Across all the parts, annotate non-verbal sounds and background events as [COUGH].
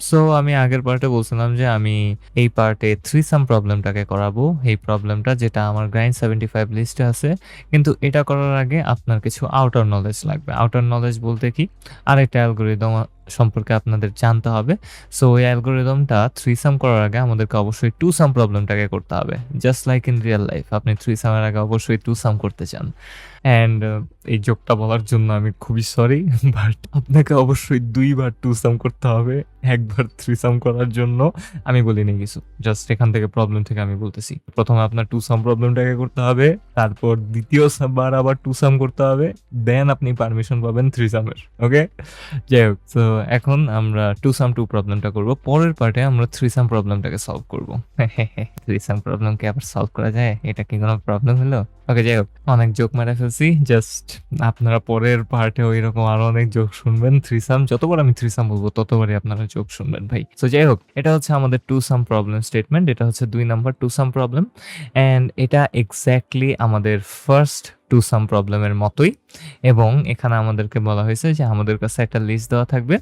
So আমি আগের পার্টে বলছিলাম যে আমি এই পার্টে থ্রি সাম প্রবলেমটাকে করাবো। এই প্রবলেমটা যেটা আমার গ্রাইন্ড সেভেন্টি ফাইভ লিস্টে আছে, কিন্তু এটা করার আগে আপনার কিছু আউটার নলেজ লাগবে। আউটার নলেজ বলতে কি? আরেকটা অ্যালগোরিদম সম্পর্কে আপনাদের জানতে হবে। সো ওই অ্যালগোরিদমটা থ্রি সাম করার আগে আমাদেরকে অবশ্যই টু সাম প্রবলেমটাকে করতে হবে। Just like in real life আপনি থ্রি সামের আগে অবশ্যই টু সাম করতে চান। অ্যান্ড এই যোগটা বলার জন্য আমি খুবই সরি বাট [LAUGHS] আপনাকে অবশ্যই দুইবার টু সাম করতে হবে, একবার থ্রি সাম করার জন্য। আমি বলিনি কিছু জাস্ট এখান থেকে প্রবলেম থেকে আমি বলতেছি। প্রথমে আপনার টু সাম প্রবলেমটাকে করতে হবে। তারপর দ্বিতীয় বার আবার টু সাম করতে হবে দেন আপনি পারমিশন পাবেন থ্রি সামের ওকে যাই হোক তো এখন আমরা টু সাম টু প্রবলেমটা করব। পরের পার্টে আমরা থ্রি সাম প্রবলেমটাকে সলভ করব। থ্রি সাম প্রবলেমকে আবার সলভ করা যায়? এটা কি কোনো প্রবলেম হলো? ওকে যাই হোক, অনেক জোক মেরে ফেলছি। জাস্ট আপনারা পরের পার্টে ওই রকম আরও অনেক জোক শুনবেন। থ্রি সাম যতবার আমি থ্রি সাম বলব, ততবারই আপনারা জোক শুনবেন ভাই। তো যাই হোক, এটা হচ্ছে আমাদের টু সাম প্রবলেম স্টেটমেন্ট এটা হচ্ছে দুই number two sum problem and এটা এক্স্যাক্টলি আমাদের ফার্স্ট টু সাম প্রবলেমের মতোই এবং এখানে আমাদেরকে বলা হয়েছে যে আমাদের কাছে একটা লিস্ট দেওয়া থাকবে।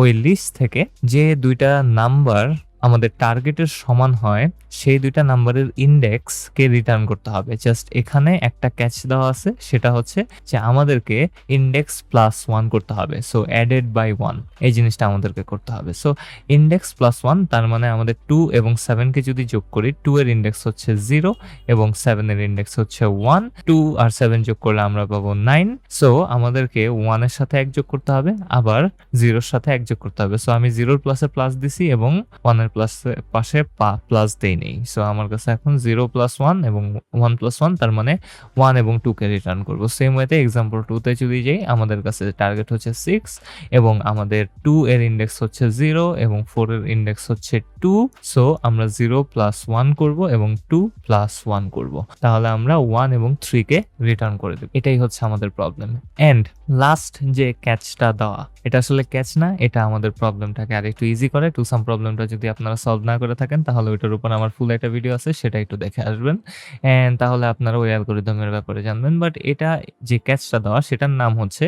ওই লিস্ট থেকে যে দুইটা নাম্বার আমাদের টার্গেটের সমান হয়, সেই দুইটা নাম্বারের ইন্ডেক্সকে রিটার্ন করতে হবে। জাস্ট এখানে একটা ক্যাচ দেওয়া আছে, সেটা হচ্ছে যে আমাদেরকে ইন্ডেক্স প্লাস ওয়ান করতে হবে। সো, অ্যাডেড বাই ওয়ান, এই জিনিসটা আমাদেরকে করতে হবে। সো, ইন্ডেক্স প্লাস ওয়ান, তার মানে আমাদের টু এবং সেভেনকে যদি যোগ করি, টু এর ইন্ডেক্স হচ্ছে জিরো এবং সেভেনের ইন্ডেক্স হচ্ছে ওয়ান। টু আর সেভেন যোগ করলে আমরা পাবো নাইন। সো, আমাদেরকে ওয়ানের সাথে এক যোগ করতে হবে, আবার জিরোর সাথে এক যোগ করতে হবে। সো, আমি জিরোর প্লাসে প্লাস দিছি এবং ওয়ানের প্লাস পাশে পা প্লাস দেই নেই। সো আমার কাছে এখন জিরো প্লাস ওয়ান এবং ওয়ান প্লাস ওয়ান তার মানে ওয়ান এবং টুকে রিটার্ন করব। সেম ওয়েতে এক্সাম্পল টুতে যদি যাই, আমাদের কাছে টার্গেট হচ্ছে সিক্স এবং আমাদের টু এর ইন্ডেক্স হচ্ছে জিরো এবং ফোর এর ইন্ডেক্স হচ্ছে টু সো আমরা জিরো প্লাস ওয়ান করব এবং টু প্লাস ওয়ান করব। তাহলে আমরা ওয়ান এবং থ্রিকে রিটার্ন করে দেব। এটাই হচ্ছে আমাদের প্রবলেম এন্ড লাস্ট যে ক্যাচটা দেওয়া, এটা আসলে ক্যাচ না, এটা আমাদের প্রবলেমটাকে আর একটু ইজি করে। টু সাম প্রবলেমটা যদি আপনারা সলভ না করে থাকেন, তাহলে ওইটার উপর আমার ফুল একটা ভিডিও আছে, সেটা একটু দেখে আসবেন। অ্যান্ড তাহলে আপনারা ওই অ্যালগোরিদমের ব্যাপারে জানবেন। বাট এটা যে ক্যাচটা দেওয়া, সেটার নাম হচ্ছে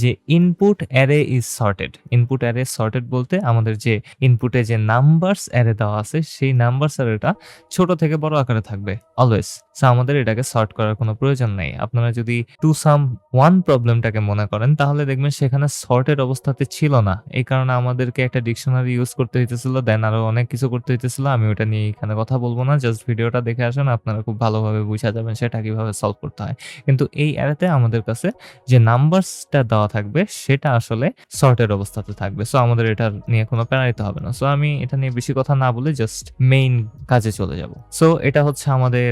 যে input array is sorted input array sorted বলতে আমাদের যে ইনপুটে যে নাম্বারস অ্যারে দেওয়া আছে, সেই নাম্বারস অ্যারেটা ছোট থেকে বড় আকারে থাকবে অলওয়েজ সো আমাদের এটাকে সর্ট করার কোনো প্রয়োজন নেই। আপনারা যদি টু সাম ওয়ান প্রবলেমটাকে মনে করেন, তাহলে দেখবেন সেখানে সর্টেড অবস্থাতে ছিল না। এই কারণে আমাদেরকে একটা ডিকশনারি ইউজ করতে হইতেছিল দেন আরও অনেক কিছু করতে হইতেছিল। আমি ওটা নিয়ে এখানে কথা বলব না জাস্ট ভিডিওটা দেখে আসেন, আপনারা খুব ভালোভাবে বুঝা যাবেন সেটা কীভাবে সলভ করতে হয়। কিন্তু এই অ্যারেতে আমাদের কাছে যে নাম্বারসটা দেওয়া থাকবে, সেটা আসলে সর্টেড অবস্থাতে থাকবে। সো আমাদের এটা নিয়ে কোনো প্যারাইতে হবে না। সো আমি এটা নিয়ে বেশি কথা না বলে জাস্ট মেইন কাজে চলে যাব। সো এটা হচ্ছে আমাদের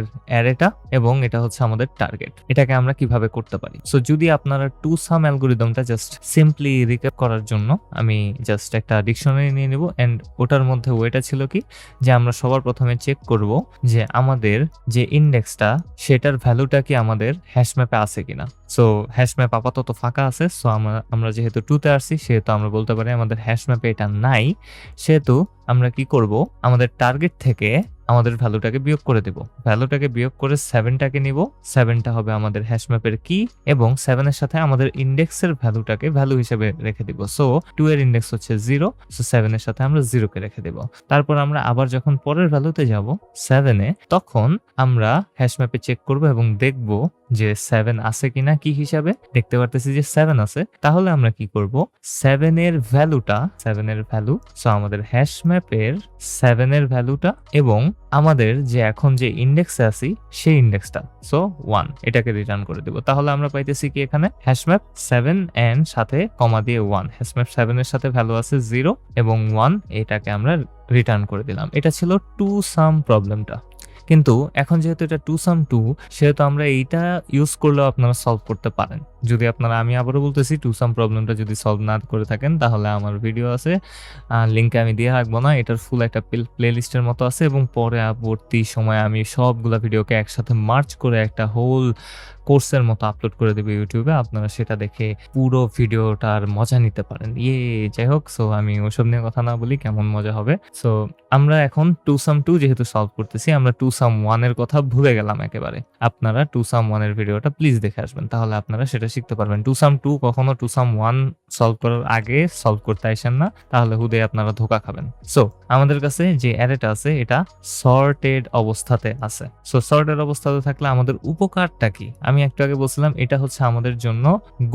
অ্যারেটা এবং এটা হচ্ছে আমাদের টার্গেট এটাকে আমরা কীভাবে করতে পারি? সো যদি আপনারা টু সাম অ্যালগোরিদমটা জাস্ট সিম্পলি রিক্যাপ করার জন্য, আমি জাস্ট একটা ডিকশনারি নিয়ে নেব অ্যান্ড ওটার মধ্যে ওয়েটা ছিল কি? যে আমরা সবার প্রথমে চেক করব যে আমাদের যে ইন্ডেক্সটা সেটার ভ্যালুটা কি আমাদের হ্যাশ ম্যাপে আছে কিনা? সো হ্যাশ ম্যাপ আপাতত ফাঁকা আছে সো আমরা আমরা যেহেতু টুতে আসছি সেহেতু আমরা বলতে পারি আমাদের হ্যাশ ম্যাপে এটা নাই, সেহেতু আমরা কি করব? আমাদের টার্গেট থেকে আমাদের ভ্যালুটাকে বিয়োগ করে দেব। ভ্যালুটাকে বিয়োগ করে সেভেনটাকে নিব। সেভেনটা হবে আমাদের হ্যাশ ম্যাপের কি এবং সেভেনের সাথে আমাদের ইন্ডেক্সের ভ্যালুটাকে ভ্যালু হিসেবে রেখে দিব। সো টু এর ইন্ডেক্স হচ্ছে জিরো সো সেভেনের সাথে আমরা জিরোকে রেখে দেব। তারপর আমরা আবার যখন পরের ভ্যালুতে যাব সেভেনে তখন আমরা হ্যাশ ম্যাপে চেক করব এবং দেখব যে সেভেন আছে কিনা কি হিসাবে? দেখতে পারতেছি যে সেভেন আছে। তাহলে আমরা কি করব? সেভেন এর ভ্যালুটা সেভেনের ভ্যালু সো আমাদের হ্যাশ ম্যাপের সেভেনের ভ্যালুটা এবং আমাদের যে এখন যে ইন্ডেক্সে আছি, সেই ইন্ডেক্সটা সো ওয়ান এটাকে রিটার্ন করে দেব। তাহলে আমরা পাইতেছি কি এখানে? হ্যাশম্যাপ সেভেন এন্ড সাথে কমা দিয়ে ওয়ান হ্যাশম্যাপ সেভেনের সাথে ভ্যালু আছে জিরো এবং ওয়ান এটাকে আমরা রিটার্ন করে দিলাম। এটা ছিল টু সাম প্রবলেমটা কিন্তু এখন যেহেতু এটা টু সাম টু, সেহেতু আমরা এইটা ইউজ করলেও আপনারা সলভ করতে পারেন। যদি আপনারা, আমি আবারও বলতেছি টু সাম প্রবলেমটা যদি সলভ না করে থাকেন, তাহলে আমার ভিডিও আছে। লিঙ্কে আমি দিয়ে রাখব না, এটার ফুল একটা প্লে লিস্টের মতো আছে এবং পরে পরবর্তী সময় আমি সবগুলো ভিডিওকে একসাথে মার্চ করে একটা হোল কোর্সের মতো আপলোড করে দেবে ইউটিউবে, আপনারা সেটা দেখে পুরো ভিডিওটার মজা নিতে পারেন। ইয়ে যাই হোক সো আমি ওসব নিয়ে কথা না বলি, কেমন মজা হবে। সো আমরা এখন টু সাম টু যেহেতু সলভ করতেছি, আমরা টু সাম ওয়ানের কথা ভুলে গেলাম একেবারে। আপনারা টু সাম ওয়ানের ভিডিওটা প্লিজ দেখে আসবেন, তাহলে আপনারা সেটা শিখতে পারবেন। টু সাম টু কখনো টু সাম ওয়ান সলভ করার আগে সলভ করতে আসেন না, তাহলে হুদে আপনারা ধোকা খাবেন। সো আমাদের কাছে যে অ্যারেটা আছে, এটা সর্টেড অবস্থাতে আছে। সো সর্টেড অবস্থাতে থাকলে আমাদের উপকারটা কি? আমি একটু আগে বলছিলাম, এটা হচ্ছে আমাদের জন্য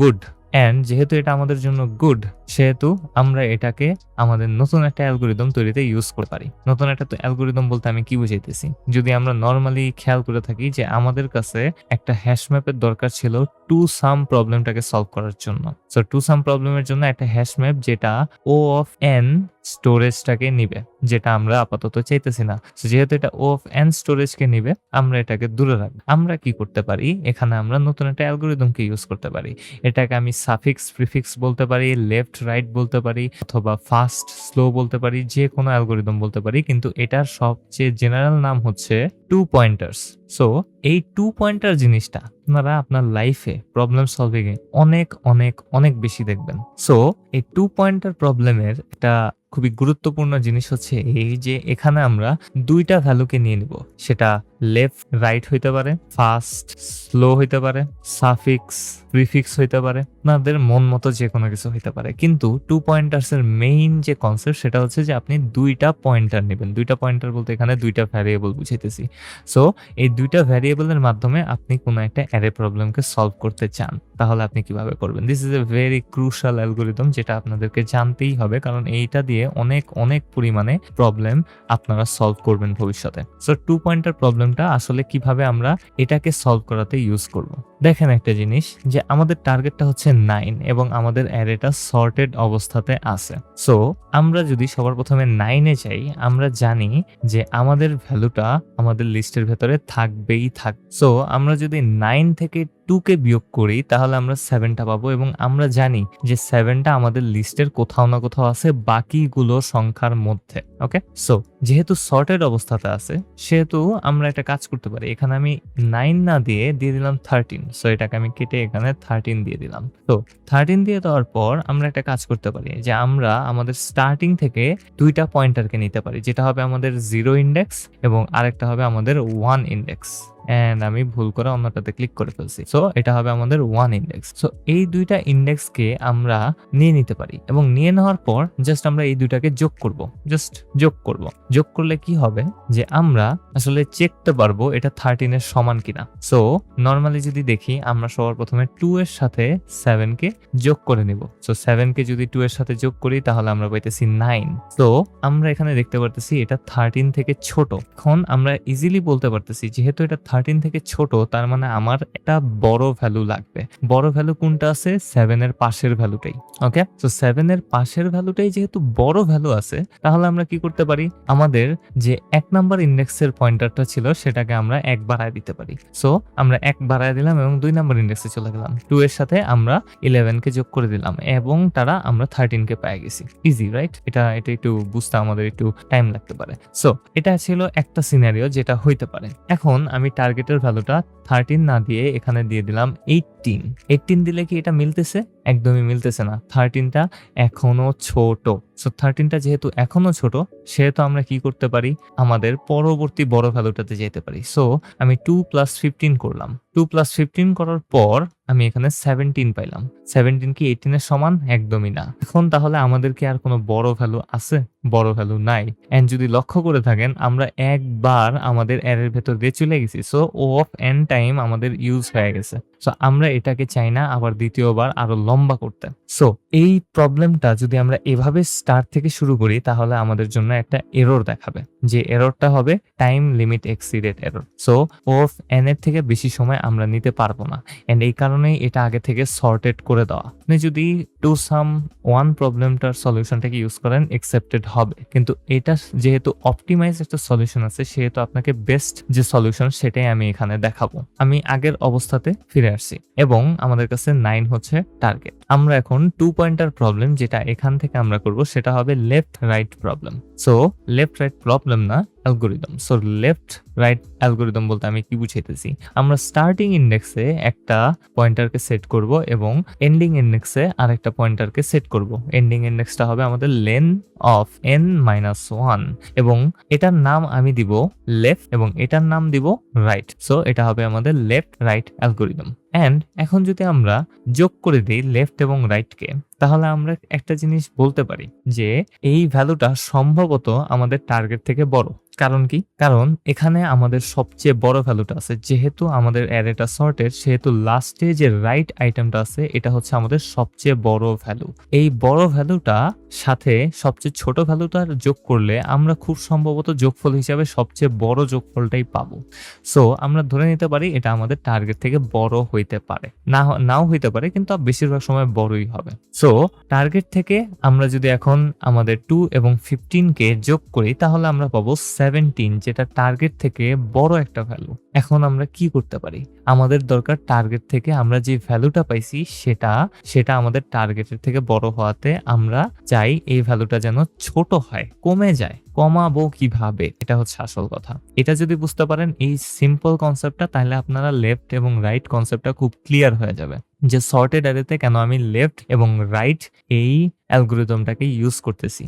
গুড অ্যান্ড যেহেতু এটা আমাদের জন্য গুড সেহেতু আমরা এটাকে আমাদের নতুন একটা অ্যালগোরিদম তৈরিতে ইউজ করতে পারি। নতুন একটা অ্যালগোরিদম বলতে আমি কি বুঝাইতেছি? যদি আমরা নর্মালি খেয়াল করে থাকি যে আমাদের কাছে একটা হ্যাশ ম্যাপের দরকার ছিল টু সাম প্রবলেমটাকে সলভ করার জন্য। সো টু সাম প্রবলেমের জন্য একটা হ্যাশ ম্যাপ যেটা ও অফ এন স্টোরেজটাকে নিবে, যেটা আমরা আপাতত চাইতেছি না। যেহেতু এটা অফ অ্যান্ড স্টোরেজকে নিবে, আমরা এটাকে দূরে রাখব। আমরা কি করতে পারি? এখানে আমরা নতুন একটা অ্যালগোরিদমকে ইউজ করতে পারি। এটাকে আমি সাফিক্স প্রিফিক্স বলতে পারি লেফট রাইট বলতে পারি, অথবা ফাস্ট স্লো বলতে পারি যে কোনো অ্যালগোরিদম বলতে পারি, কিন্তু এটার সবচেয়ে জেনারেল নাম হচ্ছে টু পয়েন্টার্স সো এই টু পয়েন্টার জিনিসটা আপনারা আপনার লাইফে প্রবলেম সলভিং এ অনেক অনেক অনেক বেশি দেখবেন। সো এই টু পয়েন্টার প্রবলেমের একটা খুবই গুরুত্বপূর্ণ জিনিস হচ্ছে এই যে এখানে আমরা দুইটা ভ্যালুকে নিয়ে নিব। সেটা লেফট রাইট হইতে পারে ফাস্ট স্লো হইতে পারে সাফিক্স প্রিফিক্স হইতে পারে আপনাদের মন মতো যে কোনো কিছু হইতে পারে। কিন্তু টু পয়েন্টার্সের মেইন যে কনসেপ্ট সেটা হচ্ছে যে আপনি দুইটা পয়েন্টার নেবেন। দুইটা পয়েন্টার বলতে এখানে দুইটা ভ্যারিয়েবল বুঝাইতেছি। সো এই দুইটা ভ্যারিয়েবলের মাধ্যমে আপনি কোনো একটা অ্যারে প্রবলেমকে সলভ করতে চান। তাহলে আপনি কীভাবে করবেন? This is a very crucial algorithm যেটা আপনাদেরকে জানতেই হবে, কারণ এইটা দিয়ে অনেক অনেক পরিমাণে প্রবলেম আপনারা সলভ করবেন ভবিষ্যতে। সো টু পয়েন্টার প্রবলেমটা আসলে কীভাবে আমরা এটাকে সলভ করাতে ইউজ করব? দেখেন একটা জিনিস যে আমাদের টার্গেটটা হচ্ছে নাইন এবং আমাদের অ্যারেটা সর্টেড অবস্থাতে আছে। সো আমরা যদি সবার প্রথমে নাইনে যাই, আমরা জানি যে আমাদের ভ্যালুটা আমাদের লিস্টের ভেতরে থাকবেই থাক। সো আমরা যদি নাইন থেকে টুকে বিয়োগ করি, তাহলে আমরা সেভেনটা পাবো এবং আমরা জানি যে সেভেনটা আমাদের লিস্টের কোথাও না কোথাও আছে বাকিগুলো সংখ্যার মধ্যে ওকে সো যেহেতু সর্টেড অবস্থাতে আছে, সেহেতু আমরা একটা কাজ করতে পারি। এখানে আমি নাইন না দিয়ে দিয়ে দিলাম থার্টিন সো এটাকে আমি কেটে এখানে থার্টিন দিয়ে দিলাম। তো থার্টিন দিয়ে দেওয়ার পর আমরা একটা কাজ করতে পারি যে আমরা আমাদের স্টার্টিং থেকে দুইটা পয়েন্টারকে নিতে পারি। যেটা হবে আমাদের জিরো ইন্ডেক্স এবং আরেকটা হবে আমাদের ওয়ান ইন্ডেক্স অ্যান্ড আমি ভুল করে অন্যটাতে ক্লিক করে ফেলছি। সো এটা হবে আমাদের ওয়ান ইন্ডেক্স সো এই দুইটা ইন্ডেক্সকে আমরা নিয়ে নিতে পারি। এবং নিয়ে নেওয়ার পর জাস্ট আমরা এই দুইটাকে যোগ করব। জাস্ট যোগ করব। যোগ করলে কি হবে? যে আমরা আসলে চেকতে পারব এটা থার্টিনের সমান কিনা। সো নর্মালি যদি দেখি, আমরা সবার প্রথমে টু এর সাথে সেভেন কে যোগ করে নিব। সো সেভেন কে যদি টু এর সাথে যোগ করি, তাহলে আমরা পাইতেছি নাইন তো আমরা এখানে দেখতে পারতেছি এটা থার্টিন থেকে ছোট। এখন আমরা ইজিলি বলতে পারতেছি, যেহেতু এটা থার্টিন থেকে ছোট, তার মানে আমার একটা বড় ভ্যালু লাগবে। বড় ভ্যালু কোনটা আছে? সেভেন এর পাশের ভ্যালুটাই ওকে তো সেভেন এর পাশের ভ্যালুটাই যেহেতু বড় ভ্যালু আছে, তাহলে আমরা কি করতে পারি? আমাদের যে এক নাম্বার ইন্ডেক্সের পয়েন্টারটা ছিল, সেটাকে আমরা এক বাড়ায় দিতে পারি। সো আমরা এক বাড়ায় দিলাম এবং দুই নাম্বার ইন্ডেক্সে চলে গেলাম। টু এর সাথে আমরা ইলেভেন কে যোগ করে দিলাম এবং তারা আমরা থার্টিন কে পেয়ে গেছি। ইজি রাইট এটা এটা একটু বুঝতে আমাদের একটু টাইম লাগতে পারে। সো এটা ছিল একটা সিনারিও যেটা হইতে পারে। এখন আমি টার্গেটের ভ্যালুটা থার্টিন না দিয়ে এখানে দিয়ে দিলাম এইটিন এইটিন দিলে কি এটা মিলতেছে? একদমই মিলতেছে না। থার্টিনটা এখনও ছোট। সো থার্টিনটা যেহেতু এখনও ছোট, সেহেতু আমরা কি করতে পারি? আমাদের পরবর্তী বড় ভ্যালুটাতে যেতে পারি। সো আমি টু প্লাস ফিফটিন করলাম। টু প্লাস ফিফটিন করার পর আমি এখানে সেভেন্টিন পাইলাম। সেভেন্টিন কি এইটিনের সমান? একদমই না। এখন তাহলে আমাদের কি আর কোনো বড় ভ্যালু আছে? বড় ভ্যালু নাই। এন্ড যদি লক্ষ্য করে থাকেন, আমরা একবার আমাদের এর ভেতর দিয়ে চলে গেছি। So O of N time আমাদের ইউজ হয়ে গেছে। সো আমরা এটাকে চাই না আবার দ্বিতীয়বার আরও লম্বা করতে। সো এই প্রবলেমটা যদি আমরা এভাবে স্টার্ট থেকে শুরু করি, তাহলে আমাদের জন্য একটা এরর দেখাবে। যে এররটা হবে time limit exceeded error so O of N এর থেকে বেশি সময় আমরা নিতে পারব না। এন্ড এই কারণেই এটা আগে থেকে সর্টেড করে দেওয়া। আপনি যদি টু সাম ওয়ান প্রবলেমটার সলিউশনটাকে ইউজ করেন একসেপ্টেড হবে। কিন্তু এটা যেহেতু অপটিমাইজ একটা সলিউশন আছে, সেহেতু আপনাকে বেস্ট যে সলিউশন সেটাই আমি এখানে দেখাবো। আমি আগের অবস্থাতে ফিরে আসছি এবং আমাদের কাছে নাইন হচ্ছে টার্গেট আমরা এখন টু পয়েন্টার প্রবলেম যেটা এখান থেকে আমরা করব, সেটা হবে left right problem so left right problem না algorithm so left right algorithm বলতে আমি কি বুঝাইতেছি? আমরা স্টার্টিং ইন্ডেক্সে একটা পয়েন্টারকে সেট করব এবং এন্ডিং ইন্ডেক্সে আরেকটা পয়েন্টারকে সেট করব। এন্ডিং ইন্ডেক্সটা হবে আমাদের len of N minus one এবং এটার নাম আমি দিব লেফট এবং এটার নাম দিব রাইট সো এটা হবে আমাদের লেফট রাইট অ্যালগোরিদম অ্যান্ড এখন যদি আমরা যোগ করে দিই লেফট এবং রাইটকে তাহলে আমরা একটা জিনিস বলতে পারি যে এই ভ্যালুটা সম্ভবত আমাদের টার্গেট থেকে বড়। কারণ কি? কারণ এখানে আমাদের সবচেয়ে বড় ভ্যালুটা আছে। যেহেতু আমাদের অ্যারেটা সর্টেড সেহেতু লাস্টে যে রাইট আইটেমটা আছে, এটা হচ্ছে আমাদের সবচেয়ে বড় ভ্যালু। এই বড় ভ্যালুটা সাথে সবচেয়ে ছোট ভ্যালুটা যোগ করলে আমরা খুব সম্ভবত যোগফল হিসাবে সবচেয়ে বড় যোগফলটাই পাবো। সো আমরা ধরে নিতে পারি এটা আমাদের টার্গেট থেকে বড় হইতে পারে। না নাও হইতে পারে, কিন্তু বেশিরভাগ সময় বড়ই হবে। সো টার্গেট থেকে আমরা যদি এখন আমাদের টু এবং ফিফটিন কে যোগ করি, তাহলে আমরা পাবো সেভেন্টিন যেটা টার্গেট থেকে বড় একটা ভ্যালু এখন আমরা কি করতে পারি? আমাদের দরকার টার্গেট থেকে আমরা যে ভ্যালুটা পাইছি সেটা সেটা আমাদের টার্গেটের থেকে বড় হওয়াতে আমরা চাই এই ভ্যালুটা যেন ছোট হয়, কমে যায়, কমাবো কীভাবে? এটা হচ্ছে আসল কথা। এটা যদি বুঝতে পারেন, এই সিম্পল কনসেপ্টটা তাহলে আপনারা লেফট এবং রাইট কনসেপ্টটা খুব ক্লিয়ার হয়ে যাবে। যে সর্টেড অ্যারেতে কেন আমি লেফট এবং রাইট এই অ্যালগোরিদমটাকে ইউজ করতেছি।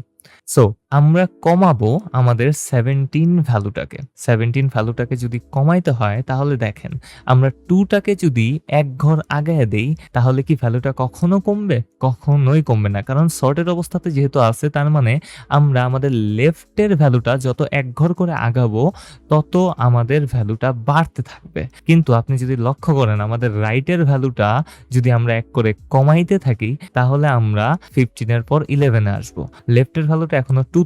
সো আমরা কমাবো আমাদের সেভেন্টিন ভ্যালুটাকে সেভেন্টিন ভ্যালুটাকে যদি কমাইতে হয়, তাহলে দেখেন, আমরা টুটাকে যদি এক ঘর আগায় দেই, তাহলে কি ভ্যালুটা কখনো কমবে? কখনোই কমবে না। কারণ শর্টের অবস্থাতে যেহেতু আছে, তার মানে আমরা আমাদের লেফটের ভ্যালুটা যত এক ঘর করে আগাবো, তত আমাদের ভ্যালুটা বাড়তে থাকবে। কিন্তু আপনি যদি লক্ষ্য করেন, আমাদের রাইটের ভ্যালুটা যদি আমরা এক করে কমাইতে থাকি, তাহলে আমরা ফিফটিনের পর ইলেভেনে আসব। লেফটের ভ্যালুটা এখনও টু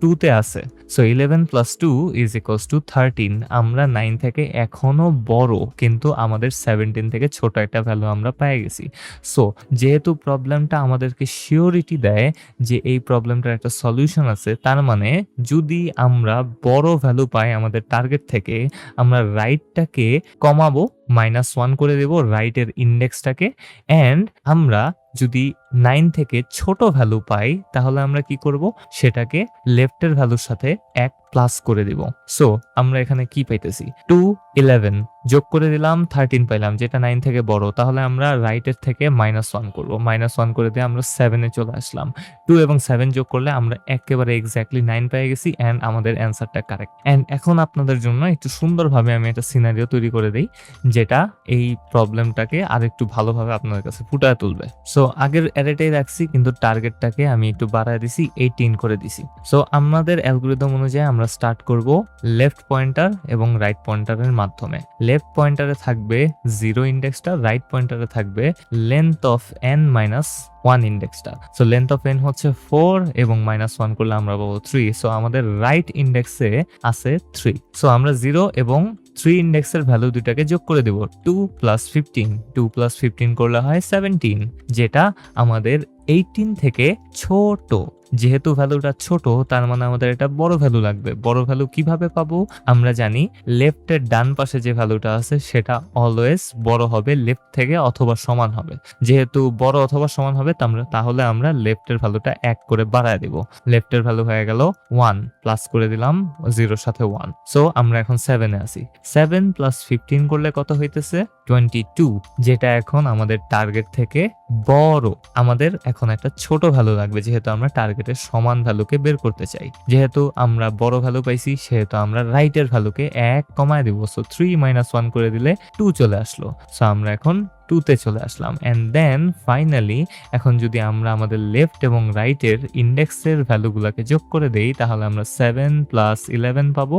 টুতে আছে। So eleven plus two is equals to thirteen আমরা নাইন থেকে এখনও বড়, কিন্তু আমাদের সেভেন্টিন থেকে ছোট একটা ভ্যালু আমরা পেয়ে গেছি। সো যেহেতু প্রবলেমটা আমাদেরকে শিওরিটি দেয় যে এই প্রবলেমটার একটা সলিউশন আছে, তার মানে যদি আমরা বড় ভ্যালু পাই আমাদের টার্গেট থেকে, আমরা রাইটটাকে কমাবো মাইনাস ওয়ান করে দেব রাইটের ইন্ডেক্সটাকে অ্যান্ড আমরা যদি নাইন থেকে ছোট ভ্যালু পাই, তাহলে আমরা কি করব? সেটাকে লেফটের ভ্যালুর সাথে এক প্লাস করে দিব। সো আমরা এখানে কি পাইতেছি? টু ইলেভেন যোগ করে দিলাম থার্টিন পাইলাম, যেটা নাইন থেকে বড়। তাহলে আমরা রাইটের থেকে মাইনাস ওয়ান করব। মাইনাস ওয়ান করে দিয়ে আমরা সেভেনে চলে আসলাম। টু এবং সেভেন যোগ করলে আমরা একেবারে এক্স্যাক্টলি নাইন পেয়ে গেছি অ্যান্ড আমাদের অ্যান্সারটা কারেক্ট অ্যান্ড এখন আপনাদের জন্য একটু সুন্দরভাবে আমি একটা সিনারিও তৈরি করে দিই, যেটা এই প্রবলেমটাকে আর একটু ভালোভাবে আপনাদের কাছে ফুটায় তুলবে। সো আগের অ্যারেটাই রাখছি, কিন্তু টার্গেটটাকে আমি একটু বাড়ায় দিছি এইটিন করে দিছি। সো আমাদের অ্যালগোরিদম অনুযায়ী আমরা স্টার্ট করব লেফট পয়েন্টার এবং রাইট পয়েন্টারের মাধ্যমে। লেফট পয়েন্টারে থাকবে জিরো ইন্ডেক্সটা রাইট পয়েন্টারে থাকবে length of N minus one ইন্ডেক্সটা so length of N হচ্ছে ফোর এবং মাইনাস ওয়ান করলে আমরা পাবো থ্রি সো আমাদের রাইট ইন্ডেক্সে আছে থ্রি সো আমরা জিরো এবং থ্রি ইন্ডেক্সের ভ্যালু দুটাকে যোগ করে দেব। Two plus fifteen two plus fifteen করলে হয় সেভেন্টিন যেটা আমাদের এইটিন থেকে ছোট। যেহেতু ভ্যালুটা ছোট, তার মানে আমাদের এটা বড় ভ্যালু লাগবে। বড় ভ্যালু কীভাবে পাবো? আমরা জানি লেফটের ডান পাশে যে ভ্যালুটা আছে, সেটা অলওয়েজ বড় হবে লেফট থেকে অথবা সমান হবে। যেহেতু বড় অথবা সমান হবে তাহলে আমরা লেফটের ভ্যালুটা এক করে বাড়ায় দিব। লেফটের ভ্যালু হয়ে গেল ওয়ান প্লাস করে দিলাম জিরোর সাথে ওয়ান। সো আমরা এখন সেভেনে আছি। সেভেন প্লাস ফিফটিন করলে কত হইতেছে? টোয়েন্টি টু যেটা এখন আমাদের টার্গেট থেকে বড়। আমাদের এখন একটা ছোট ভ্যালু লাগবে, যেহেতু আমরা টার্গেটের সমান ভ্যালুকে বের করতে চাই। যেহেতু আমরা বড় ভ্যালু পাইছি, সেহেতু আমরা রাইটের ভ্যালুকে এক কমায় দিব। সো থ্রি মাইনাস ওয়ান করে দিলে টু চলে আসলো। সো আমরা এখন টুতে চলে আসলাম। অ্যান্ড দেন ফাইনালি এখন যদি আমরা আমাদের লেফট এবং রাইটের ইন্ডেক্সের ভ্যালুগুলোকে যোগ করে দেই, তাহলে আমরা সেভেন প্লাস ইলেভেন পাবো,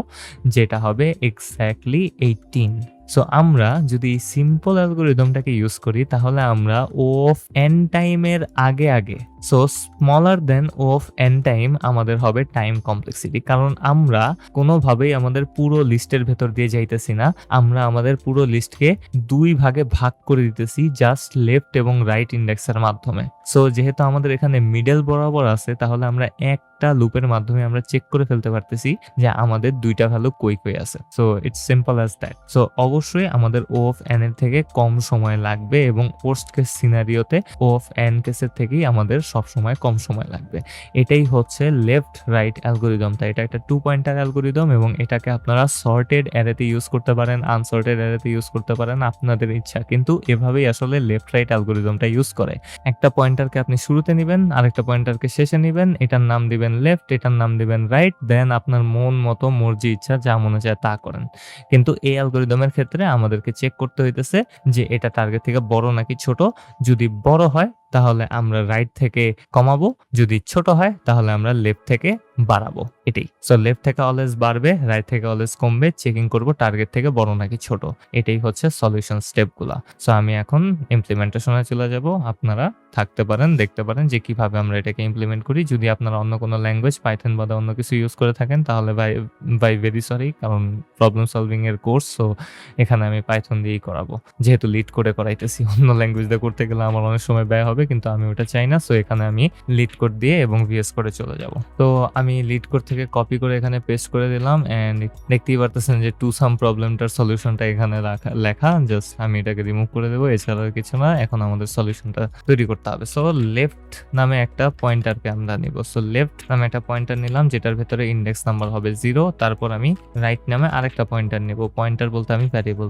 যেটা হবে এক্স্যাক্টলি এইটিন সো আমরা যদি সিম্পল অ্যালগোরিদমটাকে ইউজ করি, তাহলে আমরা ও অফ এন টাইমের আগে আগে so smaller than O of N time আমাদের হবে টাইম কমপ্লেক্সিটি কারণ আমরা কোনোভাবেই আমাদের পুরো লিস্টের ভেতর দিয়ে যাইতেছি না, আমরা আমাদের পুরো লিস্টকে দুই ভাগে ভাগ করে দিতেছি জাস্ট লেফট এবং রাইট ইন্ডেক্সের মাধ্যমে। সো যেহেতু আমাদের এখানে মিডল বরাবর আছে, তাহলে আমরা একটা লুপের মাধ্যমে আমরা চেক করে ফেলতে পারতেছি যে আমাদের দুইটা ভ্যালু কই কই আছে। So it's simple as that so অবশ্যই অবশ্যই আমাদের ও অফ এন এর থেকে কম সময় লাগবে এবং পোস্ট কেস সিনারিওতে ও অফ এন কেসের থেকেই আমাদের সব সময় কম সময় লাগবে। এটাই হচ্ছে লেফট রাইট অ্যালগোরিদমটা এটা একটা টু পয়েন্টার অ্যালগোরিদম এবং এটাকে আপনারা সর্টেড অ্যারেতে ইউজ করতে পারেন আনসর্টেড অ্যারেতে ইউজ করতে পারেন, আপনাদের ইচ্ছা। কিন্তু এভাবেই আসলে লেফট রাইট অ্যালগোরিদমটা ইউজ করে। একটা পয়েন্টারকে আপনি শুরুতে নেবেন, আরেকটা পয়েন্টারকে শেষে নেবেন, এটার নাম দিবেন লেফট এটার নাম দিবেন রাইট দেন আপনার মন মতো মর্জি, ইচ্ছা, যা মনে চায় তা করেন। কিন্তু এই অ্যালগোরিদমের আমাদেরকে চেক করতে হইতেছে যে এটা টার্গেট থেকে বড় নাকি ছোট। যদি বড় হয়, তাহলে আমরা রাইট থেকে কমাবো। যদি ছোট হয়, তাহলে আমরা লেফট থেকে বাড়াবো। এটাই। সো লেফট থেকে অলওয়েজ বাড়বে রাইট থেকে অলওয়েজ কমবে। চেকিং করব টার্গেট থেকে বড় নাকি ছোট। এটাই হচ্ছে সলিউশন স্টেপগুলা সো আমি এখন ইমপ্লিমেন্টেশনে চলে যাব। আপনারা থাকতে পারেন, দেখতে পারেন যে কীভাবে আমরা এটাকে ইমপ্লিমেন্ট করি। যদি আপনারা অন্য কোনো ল্যাঙ্গুয়েজ পাইথন বা অন্য কিছু ইউজ করে থাকেন, তাহলে বাই বাই ভেরি সরি কারণ প্রবলেম সলভিং এর কোর্স সো এখানে আমি পাইথন দিয়েই করাবো। যেহেতু লিড করে করাইতেছি, অন্য ল্যাঙ্গুয়েজ দিয়ে করতে গেলে আমার অনেক সময় ব্যয় হবে, কিন্তু আমি ওটা চাই না সো এখানে আমি লিড কোড দিয়ে এবং ভিএস করে চলে যাব। তো আমি লিড কোড থেকে কপি করে এখানে পেস্ট করে দিলাম অ্যান্ড দেখতেই পারতেছেন যে টু সাম প্রবলেমটার সলিউশনটা এখানে রাখা, লেখা জাস্ট আমি এটাকে রিমুভ করে দেবো, এছাড়া কিছু না, এখন আমাদের সলিউশনটা তৈরি করতে হবে। সো লেফট নামে একটা পয়েন্টারকে আমরা নিব। সো লেফট নামে একটা পয়েন্টার নিলাম, যেটার ভেতরে ইন্ডেক্স নাম্বার হবে জিরো তারপর আমি রাইট নামে আরেকটা পয়েন্টার নিব। পয়েন্টার বলতে আমি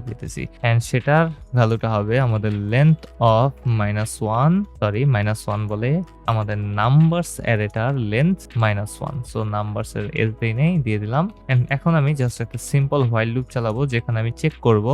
দিতেছি এন্ড সেটার ভ্যালুটা হবে আমাদের length of minus one sorry minus one বলে আমাদের numbers অ্যারেটার length minus one so numbers এর এস নেই, দিয়ে দিলাম। এন্ড এখন আমি জাস্ট একটা সিম্পল হোয়াইল লুপ চালাবো, যেখানে আমি চেক করব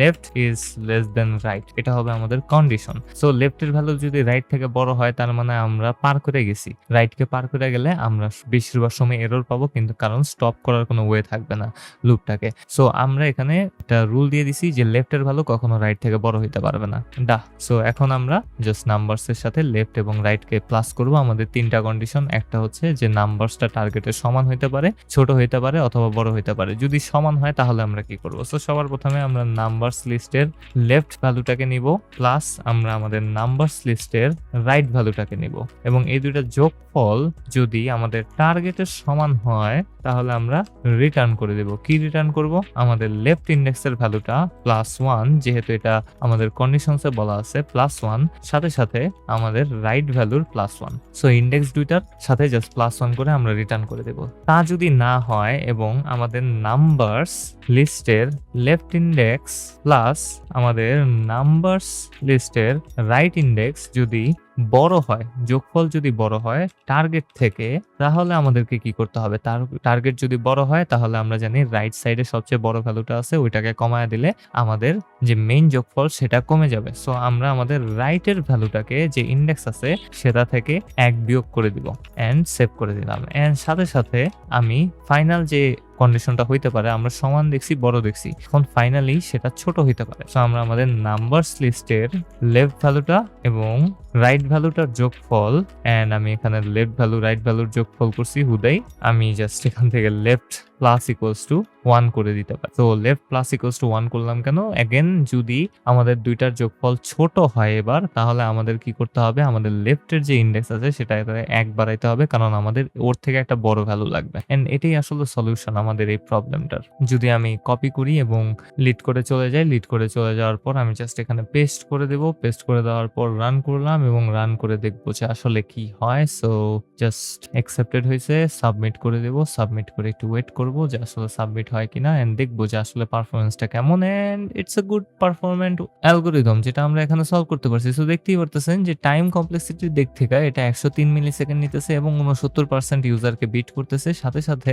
left is less than right এটা হবে আমাদের কন্ডিশন সো লেফটের ভ্যালু যদি রাইট থেকে বড় হয়, তার মানে আমরা পার করে গেছি। রাইটকে পার করে গেলে আমরা বেশিরভাগ সময় এরর পাবো, কিন্তু কারণ স্টপ করার কোনো ওয়ে থাকবে না লুপটাকে সো আমরা এখানে একটা রুল দিয়ে দিছি যে লেফটের ভ্যালু কখনো রাইট থেকে বড় হইতে পারবে না। ডা সো এখন আমরা জাস্ট নাম্বারসের সাথে লেফট এবং রাইটকে প্লাস করব। আমাদের তিনটা কন্ডিশন একটা হচ্ছে যে নাম্বারসটা টার্গেটের সমান হইতে পারে, ছোট হইতে পারে অথবা বড় হইতে পারে। যদি সমান হয়, তাহলে আমরা কি করব? সো সবার প্রথমে আমরা নাম্বারস লিস্টের লেফট ভ্যালুটাকে নিব প্লাস আমরা আমাদের নাম্বারস লিস্টের রাইট ভ্যালুটাকে নিব। এবং এই দুইটা যোগফল যদি আমাদের টার্গেটের সমান হয়, তাহলে আমরা রিটার্ন করে দেব। কি রিটার্ন করব? আমাদের লেফট ইন্ডেক্সের ভ্যালুটা প্লাস ওয়ান যেহেতু এটা আমাদের কন্ডিশনসে বলা আছে প্লাস ওয়ান সাথে সাথে আমাদের রাইট ভ্যালুর প্লাস ওয়ান সো ইন্ডেক্স দুইটার সাথে জাস্ট প্লাস ওয়ান করে আমরা রিটার্ন করে দেব। তা যদি না হয় এবং আমাদের নাম্বারস লিস্টের লেফট ইন্ডেক্স প্লাস আমাদের নাম্বারস লিস্টের রাইট ইন্ডেক্স যদি বড় হয়, যোগফল যদি বড় হয় টার্গেট থেকে তাহলে আমাদেরকে কি করতে হবে? তার টার্গেট যদি বড় হয়, তাহলে আমরা জানি রাইট সাইডে সবচেয়ে বড় ভ্যালুটা আছে, ওইটাকে কমায় দিলে আমাদের যে মেইন যোগফল সেটা কমে যাবে। সো আমরা আমাদের রাইটের ভ্যালুটাকে যে ইন্ডেক্স আছে, সেটা থেকে এক বিয়োগ করে দিব অ্যান্ড সেভ করে দিলাম। এন্ড সাথে সাথে আমি ফাইনাল যে কন্ডিশনটা হইতে পারে, আমরা সমান দেখছি, বড় দেখছি। এখন ফাইনালি সেটা ছোট হইতে পারে। সো আমরা আমাদের নাম্বারস লিস্টের লেফট ভ্যালুটা এবং রাইট ভ্যালুটার যোগফল অ্যান্ড আমি এখানে লেফট ভ্যালু রাইট ভ্যালুর যোগফল করছি হুদাই। আমি জাস্ট এখান থেকে left plus equals to one করে দিতে পারি। তো left plus equals to one করলাম কেন? অ্যাগেন যদি আমাদের দুইটার যোগফল ছোট হয় এবার, তাহলে আমাদের কি করতে হবে? আমাদের লেফটের যে ইন্ডেক্স আছে, সেটা এক বাড়াইতে হবে, কারণ আমাদের ওর থেকে একটা বড় ভ্যালু লাগবে। অ্যান্ড এটাই আসলে সলিউশন আমাদের এই প্রবলেমটার যদি আমি কপি করি এবং লিড করে চলে যাই লিড করে চলে যাওয়ার পর আমি জাস্ট এখানে পেস্ট করে দেব। পেস্ট করে দেওয়ার পর রান করলাম এবং রান করে দেখব যে আসলে কি হয়। সো জাস্ট অ্যাকসেপ্টেড হয়েছে সাবমিট করে দেব। সাবমিট করে একটু ওয়েট করব। যে আসলে সাবমিট হয় কিনা এন্ড দেখব যে আসলে পারফরমেন্সটা কেমন and it's a good performant algorithm যেটা আমরা এখানে সলভ করতে পারছি। সো দেখতেই পারতেছেন যে টাইম কমপ্লেক্সিটির দিক থেকে এটা একশো তিন মিলি সেকেন্ড নিতেছে এবং উনসত্তর পার্সেন্ট ইউজারকে বিট করতেছে। সাথে সাথে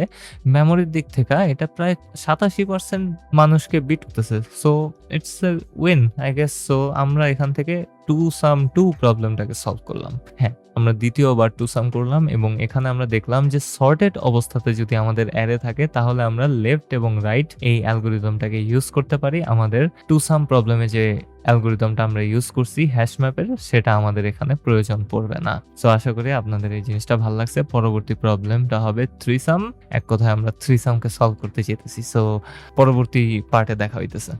মেমোরির দিক থেকে এটা প্রায় সাতাশি পার্সেন্ট মানুষকে বিট করতেছে। So it's a win I guess so আমরা এখান থেকে টু সাম টু প্রবলেমটাকে সলভ করলাম। হ্যাঁ। আমরা দ্বিতীয়বার টু সাম করলাম এবং এখানে আমরা দেখলাম যে সর্টেড অবস্থাতে যদি আমাদের অ্যারে থাকে, তাহলে আমরা লেফট এবং রাইট এই অ্যালগোরিদমটাকে ইউজ করতে পারি। আমাদের টু সাম প্রবলেমে যে অ্যালগোরিদমটা আমরা ইউজ করছি হ্যাশ ম্যাপের সেটা আমাদের এখানে প্রয়োজন পড়বে না। সো আশা করি আপনাদের এই জিনিসটা ভালো লাগছে। পরবর্তী প্রবলেমটা হবে থ্রি সাম এক কথায় আমরা থ্রি সামকে সলভ করতে চেতেছি সো পরবর্তী পার্টে দেখা হইতেছে।